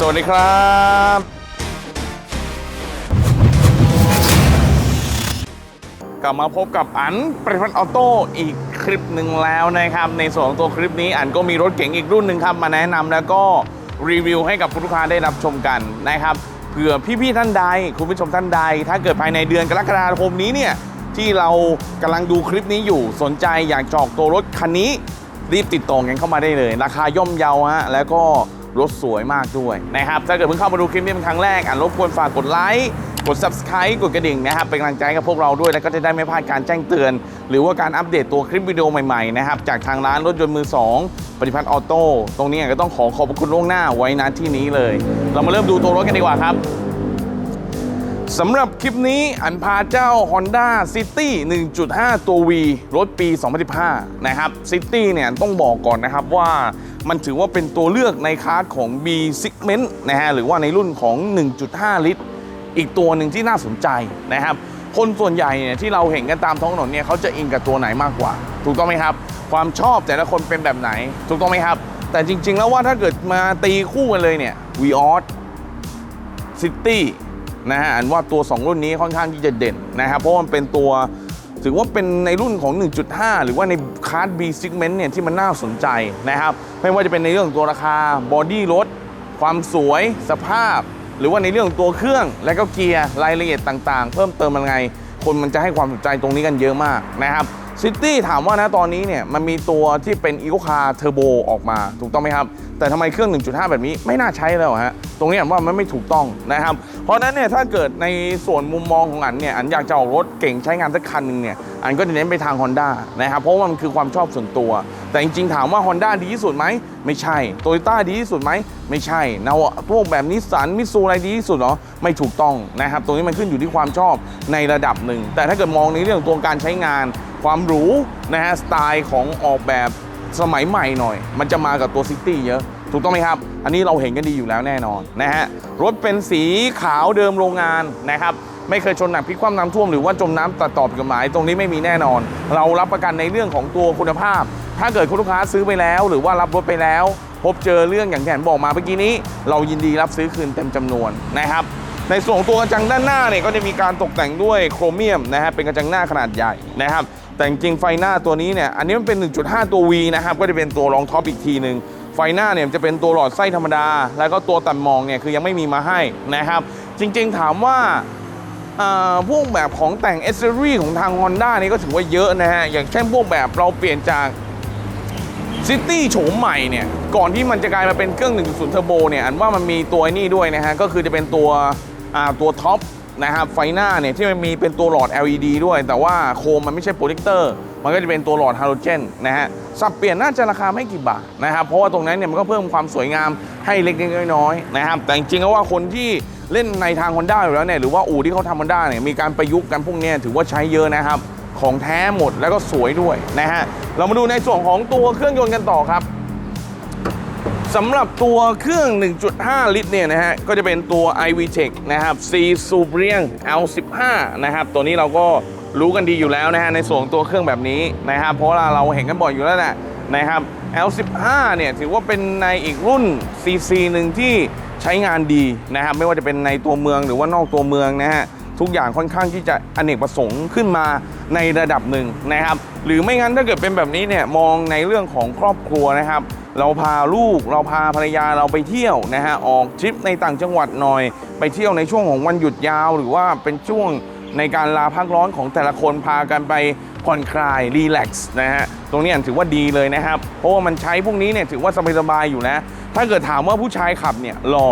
สวัสดีครับกลับมาพบกับอันปริพันธ์ออโต้อีกคลิปหนึ่งแล้วนะครับ ในส่วนของตัวคลิปนี้อันก็มีรถเก๋งอีกรุ่นหนึ่งครับ มาแนะนำแล้วก็รีวิวให้กับคุณลูกค้าได้รับชมกันนะครับเผื่อพี่ๆท่านใด คุณผู้ชมท่านใด ถ้าเกิดภายในเดือนกรกฎาคมนี้เนี่ยที่เรากำลังดูคลิปนี้อยู่สนใจอยากจองตัวรถคันนี้ รีบติดต่อกันเข้ามาได้เลย ราคาย่อมเยาฮะแล้วก็ รถสวยมากด้วยนะครับถ้าเกิดเพิ่งเข้ามาดูคลิปนี้เป็นครั้งแรกอ่านรบกวนฝากกดไลค์กด subscribe กดกระดิ่งนะครับเป็นกำลังใจกับพวกเราด้วย แล้วก็จะได้ไม่พลาดการแจ้งเตือน หรือว่าการอัปเดตตัวคลิปวิดีโอใหม่ๆนะครับจากทางร้านรถยนต์มือ 2 ปฏิพัฒน์ออโต้ตรงนี้ก็ต้องขอขอบคุณล่วงหน้าไว้ณที่นี้เลย เรามาเริ่มดูตัวรถกันดีกว่าครับสำหรับคลิปนี้อันพาเจ้า Honda City 1.5 ตัว V รถปี 2015 นะครับ City เนี่ยต้องบอกก่อนนะครับว่า มันถือว่าเป็นตัวเลือกในคลาสของ B segment นะฮะหรือว่าในรุ่นของ 1.5 ลิตร อีกตัวหนึ่งที่น่าสนใจนะครับคนส่วนใหญ่เนี่ยที่เราเห็นกันตามท้องถนนเนี่ยเขาจะอิงกับตัวไหนมากกว่า ถูกต้องไหมครับ ความชอบแต่ละคนเป็นแบบไหน ถูกต้องไหมครับ แต่จริง ๆ แล้วว่าถ้าเกิดมาตีคู่กันเลยเนี่ย v ีออสซิตี้นะฮะอันว่าตัว 2 รุ่นนี้ค่อนข้างที่จะเด่นนะครับเพราะมันเป็นตัว ถือว่าเป็นในรุ่นของ 1.5 หรือว่าในคาร์ด B segment เนี่ยที่มันน่าสนใจนะครับ ไม่ว่าจะเป็นในเรื่องของตัวราคาบอดี้รถความสวยสภาพ หรือว่าในเรื่องของตัวเครื่อง และก็เกียร์รายละเอียดต่างๆ เพิ่มเติมมันไง คนมันจะให้ความสนใจตรงนี้กันเยอะมากนะครับ ซิตี้ถามว่านะตอนนี้เนี่ยมันมีตัวที่เป็น e c o Car Turbo ออกมาถูกต้องไหมครับ แต่ทำไมเครื่อง 1.5 แบบนี้ไม่น่าใช้แล้วฮะ ตรงนี้อันว่ามันไม่ถูกต้องนะครับ เพราะนั้นเนี่ยถ้าเกิดในส่วนมุมมองของอันเนี่ยอันอยากจะออกรถเก่งใช้งานสักคันหนึ่งเนี่ยอันก็จะเน้นไปทาง Honda นะครับเพราะว่ามันคือความชอบส่วนตัว แต่จริงๆ ถามว่า Honda ดีที่สุดไหมไม่ใช่โตโยต้าดีที่สุดไหมไม่ใช่นาพวกแบบนิสสันมิซูอะไรดีที่สุดเหรอไม่ถูกต้องนะครับตรงนี้มันขึ้นอยู่ที่ความชอบในระดับหนึ่งแต่ถ้าเกิดมองในเรื่องตัวการใช้งาน ความหรูนะฮะสไตล์ของออกแบบสมัยใหม่หน่อย มันจะมากับตัวซิตี้เยอะ ถูกต้องไหมครับ อันนี้เราเห็นกันดีอยู่แล้วแน่นอนนะฮะรถเป็นสีขาวเดิมโรงงานนะครับไม่เคยชนหนักพิกคว่ำน้ำท่วมหรือว่าจมน้ำตัดต่อผิดกฎหมายตรงนี้ไม่มีแน่นอน เรารับประกันในเรื่องของตัวคุณภาพ ถ้าเกิดคุณลูกค้าซื้อไปแล้ว หรือว่ารับรถไปแล้ว พบเจอเรื่องอย่างที่แผนบอกมาเมื่อกี้นี้ เรายินดีรับซื้อคืนเต็มจำนวนนะครับในส่วนของตัวกระจังด้านหน้าเนี่ยก็จะมีการตกแต่งด้วยโครเมียมนะฮะเป็นกระจังหน้าขนาดใหญ่นะครับ แต่จริงไฟหน้าตัวนี้เนี่ยอันนี้มันเป็น 1.5 ตัว V นะครับก็จะเป็นตัวรองท็อปอีกทีหนึ่งไฟหน้าเนี่ยจะเป็นตัวหลอดไส้ธรรมดา แล้วก็ตัวตัดมองเนี่ยคือยังไม่มีมาให้นะครับ จริงๆถามว่าพวกแบบของแต่งเอเซอรี่ของทาง Honda นี่ก็ถือว่าเยอะนะฮะ อย่างเช่นพวกแบบเราเปลี่ยนจากซิตี้โฉมใหม่เนี่ย ก่อนที่มันจะกลายมาเป็นเครื่อง1.0เทอร์โบเนี่ย อันว่ามันมีตัวนี่ด้วยนะฮะ ก็คือจะเป็นตัวตัวท็อป นะครับไฟหน้าเนี่ยที่มันมีเป็นตัวหลอด LED ด้วย แต่ว่าโคมมันไม่ใช่โปรเจคเตอร์มันก็จะเป็นตัวหลอดฮาโลเจนนะฮะสับเปลี่ยนน่าจะราคาไม่กี่บาทนะครับเพราะว่าตรงนั้นเนี่ยมันก็เพิ่มความสวยงามให้เล็กๆน้อยๆนะครับแต่จริงๆแล้วว่าคนที่เล่นในทาง Honda อยู่แล้วเนี่ยหรือว่าอู่ที่เขาทำ Honda เนี่ยมีการประยุกต์กันพวกนี้ถือว่าใช้เยอะนะครับของแท้หมดแล้วก็สวยด้วยนะฮะเรามาดูในส่วนของตัวเครื่องยนต์กันต่อครับ สำหรับตัวเครื่อง 1.5 ลิตรเนี่ยนะฮะ ก็จะเป็นตัว iVTEC นะครับ C s u b r i a n L15 นะครับ ตัวนี้เราก็รู้กันดีอยู่แล้วนะฮะ ในส่วนตัวเครื่องแบบนี้นะครับ เพราะว่าเราเห็นกันบ่อยอยู่แล้วแหละนะครับ L15 เนี่ยถือว่าเป็นในอีกรุ่น CC หนึ่งที่ใช้งานดีนะครับ ไม่ว่าจะเป็นในตัวเมืองหรือว่านอกตัวเมืองนะฮะ ทุกอย่างค่อนข้างที่จะอเนกประสงค์ขึ้นมาในระดับหนึ่งนะครับ หรือไม่งั้นถ้าเกิดเป็นแบบนี้เนี่ยมองในเรื่องของครอบครัวนะครับ เราพาลูกเราพาภรรยาเราไปเที่ยวนะฮะออกทริปในต่างจังหวัดหน่อย ไปเที่ยวในช่วงของวันหยุดยาว หรือว่าเป็นช่วงในการลาพักร้อนของแต่ละคนพากันไปผ่อนคลายรีแลกซ์นะฮะตรงนี้ถือว่าดีเลยนะครับ เพราะว่ามันใช้พวกนี้เนี่ยถือว่าสบายๆอยู่นะ ถ้าเกิดถามว่าผู้ชายขับเนี่ยรอ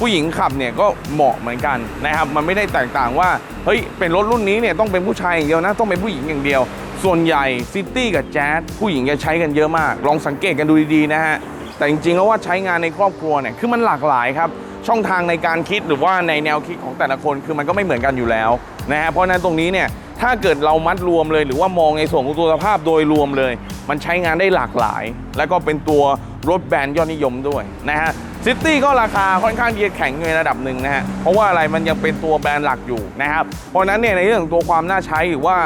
ผู้หญิงขับเนี่ยก็เหมาะเหมือนกันนะครับ มันไม่ได้แตกต่างว่าเฮ้ยเป็นรถรุ่นนี้เนี่ยต้องเป็นผู้ชายอย่างเดียวนะต้องเป็นผู้หญิงอย่างเดียว ส่วนใหญ่ซิตี้กับแจ๊สผู้หญิงจะใช้กันเยอะมาก ลองสังเกตกันดูดีๆนะฮะแต่จริงๆแล้วว่าใช้งานในครอบครัวเนี่ยคือมันหลากหลายครับช่องทางในการคิดหรือว่าในแนวคิดของแต่ละคนคือมันก็ไม่เหมือนกันอยู่แล้วนะฮะเพราะนั้นตรงนี้เนี่ยถ้าเกิดเรามัดรวมเลย หรือว่ามองในส่วนของตัวสภาพโดยรวมเลย มันใช้งานได้หลากหลาย แล้วก็เป็นตัวรถแบรนด์ยอดนิยมด้วยนะฮะ ซิตี้ก็ราคาค่อนข้างที่จะแข็งในระดับหนึ่งนะฮะ เพราะว่าอะไรมันยังเป็นตัวแบรนด์หลักอยู่นะครับ เพราะนั้นเนี่ยในเรื่องของตัวความน่าใช้หรือว่า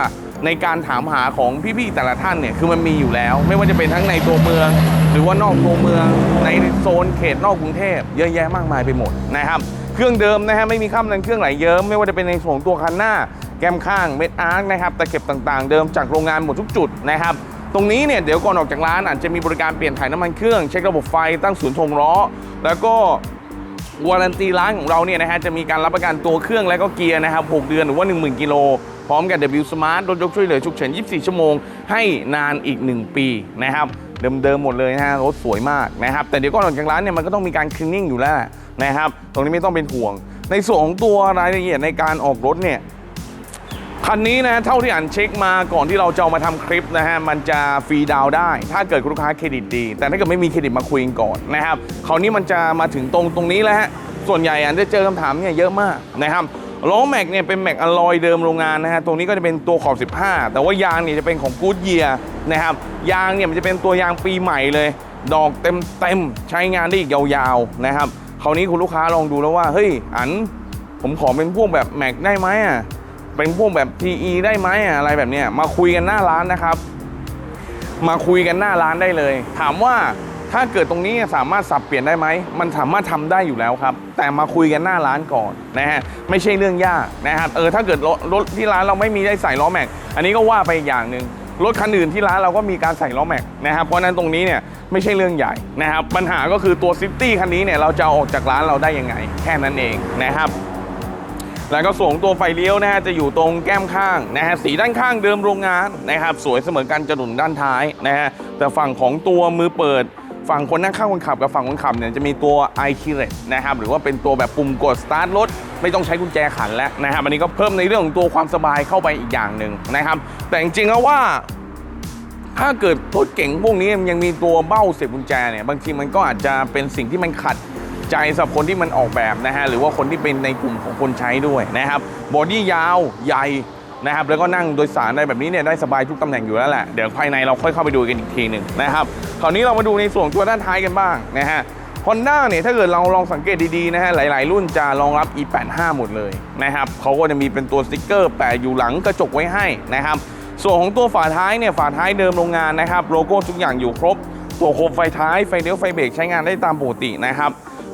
ในการถามหาของพี่ๆแต่ละท่านเนี่ยคือมันมีอยู่แล้ว ไม่ว่าจะเป็นทั้งในตัวเมือง หรือว่านอกตัวเมือง ในโซนเขตนอกกรุงเทพเยอะแยะมากมายไปหมดนะครับเครื่องเดิมนะฮะไม่มีข้ามนันเครื่องไหลเยิ้มไม่ว่าจะเป็นในส่วนตัวคันหน้า แก้มข้างเม็ดอาร์คนะครับตะเข็บต่างๆ เดิมจากโรงงานหมดทุกจุดนะครับ ตรงนี้เนี่ยเดี๋ยวก่อนออกจากร้านอาจจะมีบริการเปลี่ยนถ่ายน้ำมันเครื่อง เช็คระบบไฟตั้งศูนย์ทงล้อ แล้วก็วารันตีร้านของเราเนี่ยนะฮะจะมีการรับประกันตัวเครื่องและก็เกียร์นะครับ 6 เดือนหรือว่า 10,000 กิโล พร้อมกับ W Smart รถยกช่วยเหลือฉุกเฉิน 24 ชั่วโมง ให้นานอีก 1 ปีนะครับ เดิมๆหมดเลยนะฮะรถสวยมากนะครับ แต่เดี๋ยวก่อนออกจากร้านเนี่ยมันก็ต้องมีการคลีนนิ่งอยู่แล้วนะครับ ตรงนี้ไม่ต้องเป็นห่วง ในส่วนของตัวรายละเอียดในการออกรถเนี่ย คันนี้นะเท่าที่อ่านเช็คมาก่อนที่เราจะเอามาทำคลิปนะฮะมันจะฟรีดาวได้ ถ้าเกิดคุณลูกค้าเครดิตดี แต่ถ้าเกิดไม่มีเครดิตมาคุยกันก่อนนะครับคราวนี้มันจะมาถึงตรงตรงนี้แล้วฮะส่วนใหญ่อ่านจะเจอคำถามเนี่ยเยอะมากนะครับล้อแม็กเนี่ยเป็นแม็กอลลอยเดิมโรงงานนะฮะตรงนี้ก็จะเป็นตัวขอบ 15 แต่ว่ายางเนี่ยจะเป็นของกูดเยียนะครับยางเนี่ยมันจะเป็นตัวยางปีใหม่เลย ดอกเต็มเต็มใช้งานได้อีกยาวๆนะครับคราวนี้คุณลูกค้าลองดูแล้วว่าเฮ้ยอันผมขอเป็นพวกแบบแม็กได้ไหมอะ เป็นพวกแบบ TE ได้ไหมอะไรแบบเนี้ยมาคุยกันหน้าร้านนะครับ มาคุยกันหน้าร้านได้เลย ถามว่าถ้าเกิดตรงนี้สามารถสับเปลี่ยนได้ไหม มันสามารถทำได้อยู่แล้วครับ แต่มาคุยกันหน้าร้านก่อนนะฮะ ไม่ใช่เรื่องยากนะครับ เออ ถ้าเกิดรถที่ร้านเราไม่มีได้ใส่ล้อแม็ก อันนี้ก็ว่าไปอย่างหนึ่ง รถคันอื่นที่ร้านเราก็มีการใส่ล้อแม็กนะครับ เพราะนั้นตรงนี้เนี่ยไม่ใช่เรื่องใหญ่นะครับ ปัญหาก็คือตัวซิตี้คันนี้เนี่ยเราจะออกจากร้านเราได้ยังไง แค่นั้นเองนะครับ แล้วก็ส่วนของตัวไฟเลี้ยวนะฮะจะอยู่ตรงแก้มข้างนะฮะสีด้านข้างเดิมโรงงานนะครับสวยเสมอกันจะหนุนด้านท้ายนะฮะแต่ฝั่งของตัวมือเปิดฝั่งคนนั่งข้างคนขับกับฝั่งคนขับเนี่ยจะมีตัว i k e y นะครับหรือว่าเป็นตัวแบบปุ่มกดสตาร์ทรถไม่ต้องใช้กุญแจขันแล้วนะครับอันนี้ก็เพิ่มในเรื่องของตัวความสบายเข้าไปอีกอย่างหนึ่งนะครับ แต่จริงๆแล้วว่า ถ้าเกิดรถเก๋งพวกนี้ยังมีตัวเบ้าเสียบกุญแจเนี่ยบางทีมันก็อาจจะเป็นสิ่งที่มันขัด ใจสำหรับคนที่มันออกแบบนะฮะหรือว่าคนที่เป็นในกลุ่มของคนใช้ด้วยนะครับบอดี้ยาวใหญ่นะครับแล้วก็นั่งโดยสารได้แบบนี้เนี่ยได้สบายทุกตำแหน่งอยู่แล้วแหละเดี๋ยวภายในเราค่อยเข้าไปดูกันอีกทีหนึ่งนะครับคราวนี้เรามาดูในส่วนตัวด้านท้ายกันบ้างนะฮะ Honda เนี่ยถ้าเกิดเราลองสังเกตดีๆนะฮะหลาย ๆ รุ่นจะรองรับ e85 หมดเลยนะครับเขาก็จะมีเป็นตัวสติ๊กเกอร์แปะอยู่หลังกระจกไว้ให้นะครับส่วนของตัวฝาท้ายเนี่ยฝาท้ายเดิมโรงงานนะครับโลโก้ทุกอย่างอยู่ครบ ตัวโคมไฟท้ายไฟเลี้ยวไฟเบรกใช้งานได้ตามปกตินะครับ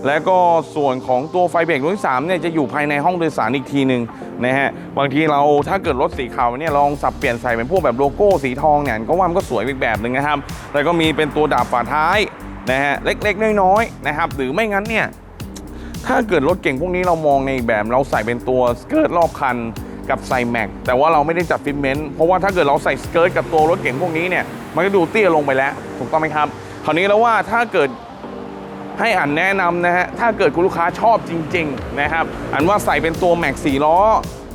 แล้วก็ส่วนของตัวไฟเบรกรุ่นที่3เนี่ยจะอยู่ภายในห้องโดยสารอีกทีหนึ่งนะฮะบางทีเราถ้าเกิดรถสีขาวเนี่ยลองสับเปลี่ยนใส่เป็นพวกแบบโลโก้สีทองเนี่ยก็ว่ามันก็สวยอีกแบบหนึ่งนะครับแล้วก็มีเป็นตัวดาบฝาท้ายนะฮะเล็กๆน้อยๆนะครับหรือไม่งั้นเนี่ยถ้าเกิดรถเก่งพวกนี้เรามองในแบบเราใส่เป็นตัวสเกิร์ตรอบคันกับใส่แม็กแต่ว่าเราไม่ได้จัดฟิตเมนต์เพราะว่าถ้าเกิดเราใส่สเกิร์ตกับตัวรถเก่งพวกนี้เนี่ยมันก็ดูเตี้ยลงไปแล้ว ถูกต้องไหมครับ คราวนี้แล้วว่าถ้าเกิด ให้อันแนะนำนะฮะ ถ้าเกิดคุณลูกค้าชอบจริง ๆ นะครับ อันว่าใส่เป็นตัวแม็กสี่ล้อ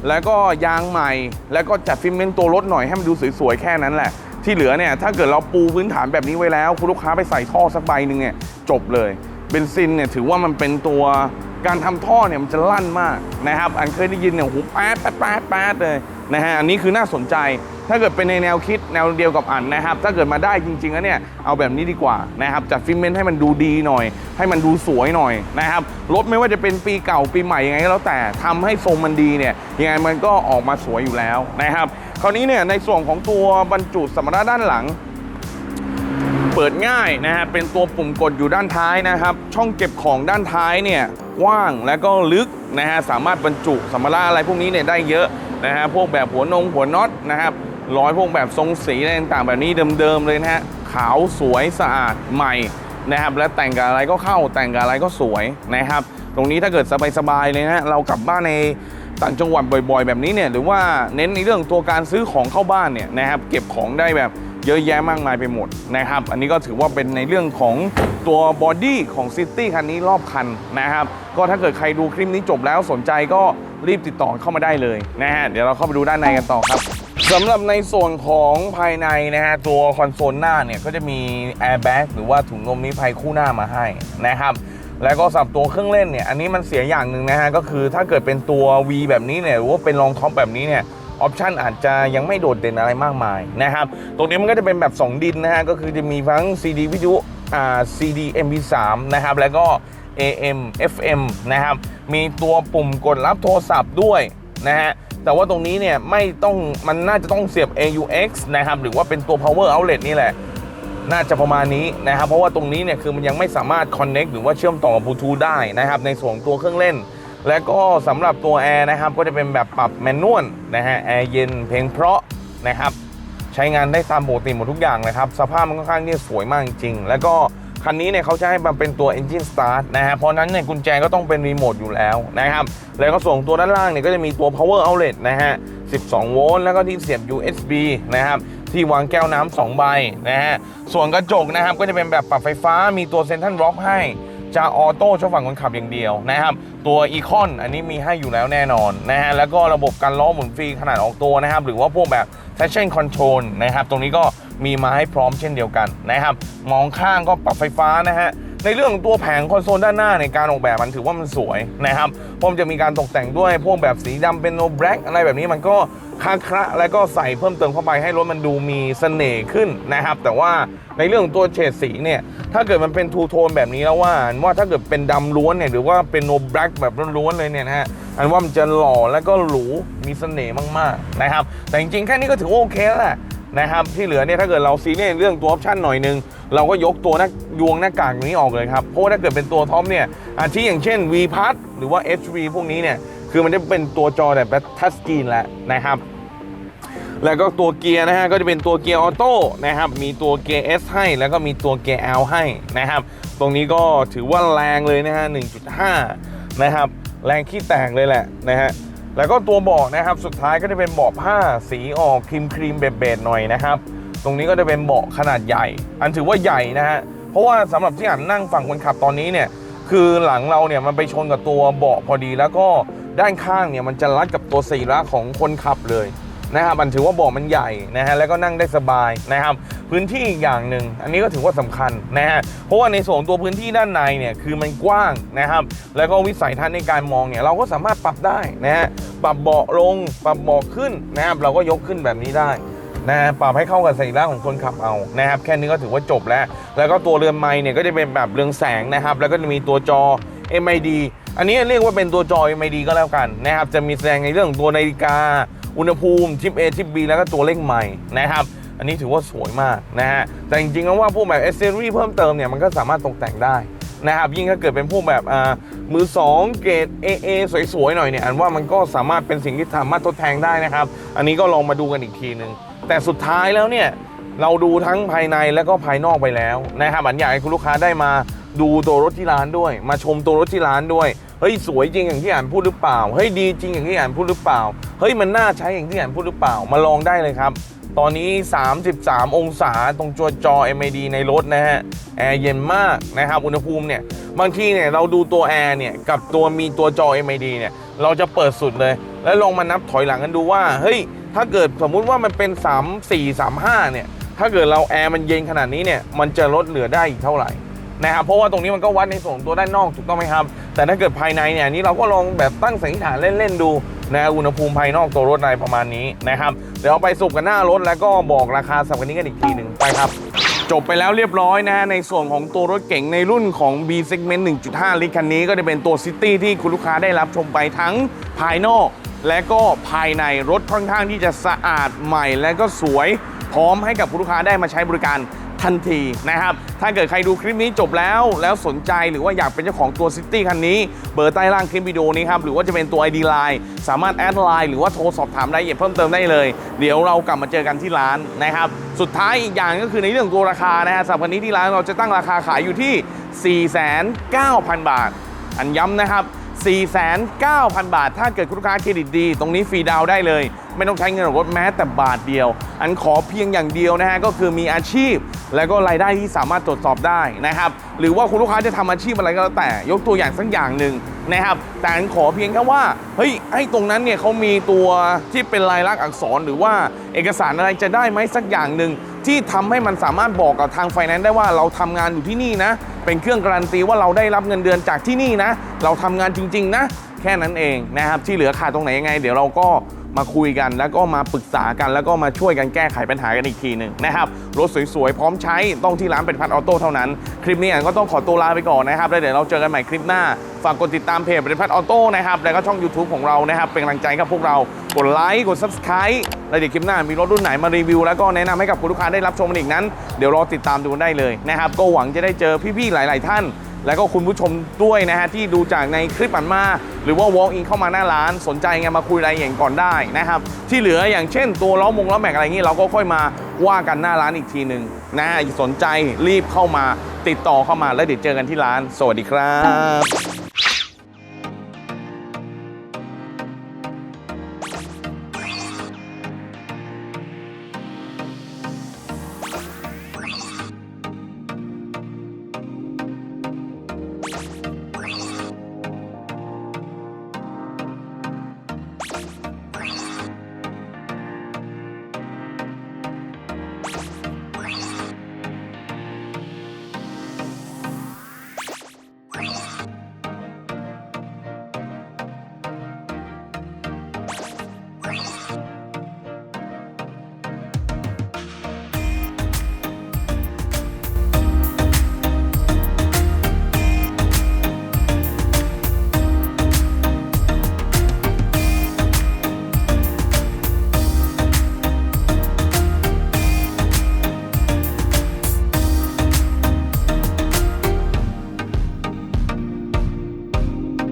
แล้วก็ยางใหม่ แล้วก็จัดฟิตเมนต์ตัวรถหน่อยให้มันดูสวยๆ แค่นั้นแหละ ที่เหลือเนี่ย ถ้าเกิดเราปูพื้นฐานแบบนี้ไว้แล้ว คุณลูกค้าไปใส่ท่อสักใบหนึ่งเนี่ยจบเลยเบนซินเนี่ยถือว่ามันเป็นตัวการทำท่อเนี่ยมันจะลั่นมากนะครับ อันเคยได้ยินเนี่ยหูแป๊ดแป๊ดแป๊ดแป๊ดเลยนะฮะ อันนี้คือน่าสนใจ ถ้าเกิดเป็นในแนวคิดแนวเดียวกับอันนะครับ ถ้าเกิดมาได้จริงๆแล้วเนี่ยเอาแบบนี้ดีกว่านะครับจัดฟิตเมนต์ให้มันดูดีหน่อย ให้มันดูสวยหน่อยนะครับรถไม่ว่าจะเป็นปีเก่าปีใหม่ยังไงก็แล้วแต่ทำให้ทรงมันดีเนี่ยยังไงมันก็ออกมาสวยอยู่แล้วนะครับคราวนี้เนี่ยในส่วนของตัวบรรจุสมภาระด้านหลังเปิดง่ายนะฮะ เป็นตัวปุ่มกดอยู่ด้านท้ายนะครับ ช่องเก็บของด้านท้ายเนี่ยกว้างและก็ลึกนะฮะ สามารถบรรจุสัมภาระอะไรพวกนี้เนี่ยได้เยอะนะฮะ พวกแบบหัวนงหัวน็อตนะครับ ร้อยพวกแบบทรงสีอะไรต่างๆแบบนี้เดิมๆเลยนะฮะขาวสวยสะอาดใหม่นะครับและแต่งกับอะไรก็เข้าแต่งกับอะไรก็สวยนะครับ ตรงนี้ถ้าเกิดสบายๆเลยนะฮะเรากลับบ้านในต่างจังหวัดบ่อยๆ แบบนี้เนี่ยหรือว่าเน้นในเรื่องตัวการซื้อของเข้าบ้านเนี่ยนะครับเก็บของได้แบบเยอะแยะมากมายไปหมดนะครับ อันนี้ก็ถือว่าเป็นในเรื่องของตัวบอดี้ของซิตี้คันนี้รอบคันนะครับ ก็ถ้าเกิดใครดูคลิปนี้จบแล้วสนใจก็รีบติดต่อเข้ามาได้เลยนะฮะเดี๋ยวเราเข้าไปดูด้านในกันต่อครับ สำหรับในส่วนของภายในนะฮะตัวคอนโซลหน้าเนี่ยก็จะมีแอร์แบ็กหรือว่าถุงลมนิรภัยคู่หน้ามาให้นะครับแล้วก็สำหรับตัวเครื่องเล่นเนี่ยอันนี้มันเสียอย่างหนึ่งนะฮะก็คือถ้าเกิดเป็นตัว V แบบนี้เนี่ยหรือว่าเป็นรองท็อปแบบนี้เนี่ยออปชันอาจจะยังไม่โดดเด่นอะไรมากมายนะครับตรงนี้มันก็จะเป็นแบบ 2 ดินนะฮะก็คือจะมีทั้ง CD วิทยุอ่า CD MP3 นะครับแล้วก็ AM FM นะครับมีตัวปุ่มกดรับโทรศัพท์ด้วยนะฮะ แต่ว่าตรงนี้เนี่ยไม่ต้องมันน่าจะต้องเสียบ AUX นะครับหรือว่าเป็นตัว power outlet นี่แหละ น่าจะประมาณนี้นะครับเพราะว่าตรงนี้เนี่ยคือมันยังไม่สามารถ connect หรือว่าเชื่อมต่อกับบลูทูธได้นะครับในส่วนตัวเครื่องเล่น และก็สำหรับตัวแอร์นะครับก็จะเป็นแบบปรับแมนนวลนะฮะแอร์เย็นเพลงเพราะนะครับใช้งานได้ตามปกติหมดทุกอย่างนะครับสภาพมันค่อนข้างที่สวยมากจริงๆแล้วก็ คันนี้เนี่ยเขาจะให้มันเป็นตัว Engine Start นะฮะเพราะนั้นเนี่ยกุญแจก็ต้องเป็นรีโมทอยู่แล้วนะครับ แล้วก็ส่วนตัวด้านล่างเนี่ยก็จะมีตัว power outlet นะฮะ 12 โวลต์แล้วก็ที่เสียบ USB นะครับที่วางแก้วน้ำสองใบนะฮะส่วนกระจกนะครับก็จะเป็นแบบปรับไฟฟ้ามีตัวเซนทัลล็อกให้จะออโต้ช่องฝั่งคนขับอย่างเดียวนะครับ ตัวอีคอนอันนี้มีให้อยู่แล้วแน่นอนนะฮะแล้วก็ระบบการล้อหมุนฟรีขนาดออกตัวนะครับ หรือว่าพวกแบบ traction control นะครับ ตรงนี้ก็ มีมาให้พร้อมเช่นเดียวกันนะครับ มองข้างก็ปรับไฟฟ้านะฮะในเรื่องของตัวแผงคอนโซลด้านหน้าในการออกแบบมันถือว่ามันสวยนะครับผมจะมีการตกแต่งด้วยพวกแบบสีดำเป็นโนแบล็กอะไรแบบนี้มันก็คาคระแล้วก็ใส่เพิ่มเติมเข้าไปให้รถมันดูมีเสน่ห์ขึ้นนะครับ แต่ว่าในเรื่องของตัวเฉดสีเนี่ย ถ้าเกิดมันเป็นทูโทนแบบนี้แล้วว่าอันว่าถ้าเกิดเป็นดำล้วนเนี่ยหรือว่าเป็นโนแบล็กแบบล้วนๆเลยเนี่ยนะฮะอันว่ามันจะหล่อแล้วก็หรูมีเสน่ห์มากๆนะครับ แต่จริงๆแค่นี้ก็ถือโอเคแล้วแหละ นะครับที่เหลือเนี่ยถ้าเกิดเราซีเรียสเรื่องตัวออปชั่นหน่อยนึง เราก็ยกตัวหน้ายวงหน้ากากนี้ออกเลยครับ เพราะว่าถ้าเกิดเป็นตัวท็อปเนี่ยอาทิอย่างเช่น V p a s หรือว่า HV พวกนี้เนี่ยคือมันจะเป็นตัวจอแบบทัชสกรีนแล้วนะครับแล้วก็ตัวเกียร์นะฮะก็จะเป็นตัวเกียร์ออโต้นะครับมีตัวเกียร์ S ให้ แล้วก็มีตัวเกียร์ L ให้นะครับ ตรงนี้ก็ถือว่าแรงเลยนะฮะ1.5 นะครับ แรงขี้แตกเลยแหละนะฮะ แล้วก็ตัวเบาะนะครับสุดท้ายก็จะเป็นเบาะผ้าสีออกครีมครีมเบดๆหน่อยนะครับตรงนี้ก็จะเป็นเบาะขนาดใหญ่ อันถือว่าใหญ่นะฮะเพราะว่าสำหรับที่อ่านนั่งฝั่งคนขับตอนนี้เนี่ยคือหลังเราเนี่ยมันไปชนกับตัวเบาะพอดีแล้วก็ด้านข้างเนี่ยมันจะรัดกับตัวสีระของคนขับเลย นะครับมันถือว่าเบาะมันใหญ่นะฮะแล้วก็นั่งได้สบายนะครับพื้นที่อีกอย่างหนึ่งอันนี้ก็ถือว่าสำคัญนะฮะเพราะว่าในส่วนตัวพื้นที่ด้านในเนี่ยคือมันกว้างนะครับแล้วก็วิสัยทัศน์ในการมองเนี่ยเราก็สามารถปรับได้นะฮะปรับเบาะลงปรับเบาะขึ้นนะครับเราก็ยกขึ้นแบบนี้ได้นะฮะปรับให้เข้ากับสรีระของคนขับเอานะครับแค่นี้ก็ถือว่าจบแล้ว แล้วก็ตัวเรือนไม้เนี่ยก็จะเป็นแบบเรืองแสงนะครับ แล้วก็จะมีตัวจอ MID อันนี้เรียกว่าเป็นตัวจอ MID ก็แล้วกันนะครับจะมีแสดงในเรื่องของตัวนาฬิกา อุณหภูมิทิป A ทิป B แล้วก็ตัวเลขใหม่นะครับ อันนี้ถือว่าสวยมากนะฮะ แต่จริงๆแล้วว่าพวกแบบ a อเซอรี่เพิ่มเติมเนี่ยมันก็สามารถตกแต่งได้นะครับ ยิ่งถ้าเกิดเป็นพวกแบบอ่ามือ 2 เกรด AA สวยๆหน่อยเนี่ย อันว่ามันก็สามารถเป็นสิ่งที่สามารถทดแทนได้นะครับ อันนี้ก็ลองมาดูกันอีกทีหนึ่งแต่สุดท้ายแล้วเนี่ยเราดูทั้งภายในแล้วก็ภายนอกไปแล้วนะครับอันอยากให้คุณลูกค้าได้มาดูตัวรถที่ร้านด้วย มาชมตัวรถที่ร้านด้วย เฮ้ยสวยจริงอย่างที่อ่านพูดหรือเปล่าเฮ้ยดีจริงอย่างที่อ่านพูดหรือเปล่าเฮ้ยมันน่าใช้อย่างที่อ่านพูดหรือเปล่ามาลองได้เลยครับ ตอนนี้ 33 องศาตรงจอจอ MID ในรถนะฮะแอร์เย็นมากนะครับอุณหภูมิเนี่ยบางทีเนี่ยเราดูตัวแอร์เนี่ยกับตัวมีตัวจอ MID เนี่ยเราจะเปิดสุดเลย แล้วลองมานับถอยหลังกันดูว่าเฮ้ยถ้าเกิดสมมุติว่ามันเป็น 3 4 3 5เนี่ยถ้าเกิดเราแอร์มันเย็นขนาดนี้เนี่ยมันจะลดเหลือได้อีกเท่าไหร่ นะครับเพราะว่าตรงนี้มันก็วัดในส่วนของตัวด้านนอกถูกต้องไหมครับ แต่ถ้าเกิดภายในเนี่ยนี้เราก็ลองแบบตั้งสันนิษฐานเล่นๆดูนะอุณหภูมิภายนอกตัวรถในประมาณนี้นะครับเดี๋ยวไปสุกกันหน้ารถแล้วก็บอกราคาสับกันนี้กันอีกทีหนึ่งไปครับ จบไปแล้วเรียบร้อยนะฮะในส่วนของตัวรถเก๋งในรุ่นของ B segment 1.5 ลิตรคันนี้ก็จะเป็นตัวซิตี้ที่คุณลูกค้าได้รับชมไปทั้งภายนอกและก็ภายในรถค่อนข้างที่จะสะอาดใหม่ และก็สวยพร้อมให้กับคุณลูกค้าได้มาใช้บริการ ทันทีนะครับ ถ้าเกิดใครดูคลิปนี้จบแล้ว แล้วสนใจหรือว่าอยากเป็นเจ้าของตัวซิตี้คันนี้ เบอร์ใต้ล่างคลิปวิดีโอนี้ครับ หรือว่าจะเป็นตัว ID Line สามารถแอดไลน์หรือว่าโทรสอบถามรายละเอียดเพิ่มเติมได้เลย เดี๋ยวเรากลับมาเจอกันที่ร้านนะครับ สุดท้ายอีกอย่างก็คือในเรื่องตัวราคานะฮะสำหรับคันนี้ที่ร้านเราจะตั้งราคาขายอยู่ที่ 4,900บาท อันย้ำนะครับ 49,000 บาท ถ้าเกิดคุณลูกค้าเครดิตดี ตรงนี้ฟรีดาวได้เลย ไม่ต้องใช้เงินรถแม้แต่บาทเดียว อันขอเพียงอย่างเดียวนะฮะ ก็คือมีอาชีพ แล้วก็รายได้ที่สามารถตรวจสอบได้นะครับ หรือว่าคุณลูกค้าจะทำอาชีพอะไรก็แล้วแต่ ยกตัวอย่างสักอย่างหนึ่งนะครับ แต่อันขอเพียงแค่ว่า เฮ้ยให้ตรงนั้นเนี่ยเขามีตัวที่เป็นลายลักษณ์อักษร หรือว่าเอกสารอะไรจะได้ไหมสักอย่างหนึ่งที่ทำให้มันสามารถบอกกับทางไฟแนนซ์ได้ว่าเราทำงานอยู่ที่นี่นะ เป็นเครื่องการันตีว่าเราได้รับเงินเดือนจากที่นี่นะ เราทำงานจริง ๆ นะ แค่นั้นเองนะครับ ที่เหลือขาดตรงไหนยังไง เดี๋ยวเราก็มาคุยกัน แล้วก็มาปรึกษากันแล้วก็มาช่วยกันแก้ไขปัญหากันอีกทีหนึ่งนะครับรถสวยๆ พร้อมใช้ต้องที่ร้านเป็นพัดออโต้เท่านั้น คลิปนี้อันก็ต้องขอตัวลาไปก่อนนะครับแล้วเดี๋ยวเราเจอกันใหม่คลิปหน้า ฝากกดติดตามเพจเป็นพัดออโต้นะครับแล้วก็ช่อง YouTube ของเรานะครับเป็นกำลังใจกับพวกเรากดไลค์กด Subscribe แล้วเดี๋ยวคลิปหน้ามีรถรุ่นไหนมารีวิว แล้วก็แนะนำให้กับคุณลูกค้าได้รับชมอีกนั้น เดี๋ยวรอติดตามดูได้เลยนะครับก็หวังจะได้เจอพี่ๆหลาย ๆ ท่าน แล้วก็คุณผู้ชมด้วยนะฮะที่ดูจากในคลิปอันมา หรือว่า walk in เข้ามาหน้าร้าน สนใจไงมาคุยรายละเอียดก่อนได้นะครับที่เหลืออย่างเช่นตัวล้อมงล้อแม็กอะไรอย่างนี้เราก็ค่อยมาว่ากันหน้าร้านอีกทีหนึ่งนะฮะสนใจรีบเข้ามาติดต่อเข้ามาแล้วเดี๋ยวเจอกันที่ร้าน สวัสดีครับ